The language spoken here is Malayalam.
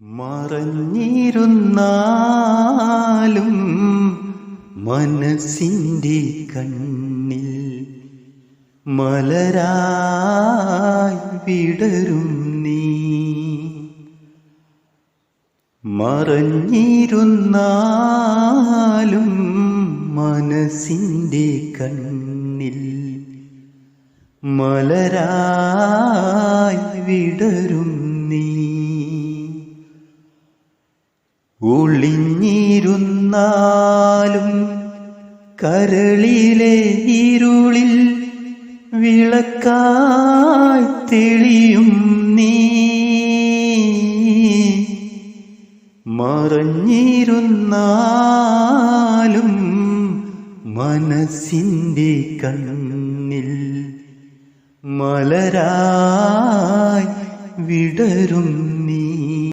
മറഞ്ഞിരുന്നാലും മനസ്സിന്റെ കണ്ണിൽ മലരായി വിടരും നീ. മറഞ്ഞിരുന്നാലും മനസ്സിന്റെ കണ്ണിൽ മലരായി വിടരും ഒളിഞ്ഞിരുന്നാലും കരളിലെ ഇരുളിൽ വിളക്കായി തെളിയും നീ. മറഞ്ഞിരുന്നാലും മനസ്സിന്റെ കണ്ണിൽ മലരായി വിടരും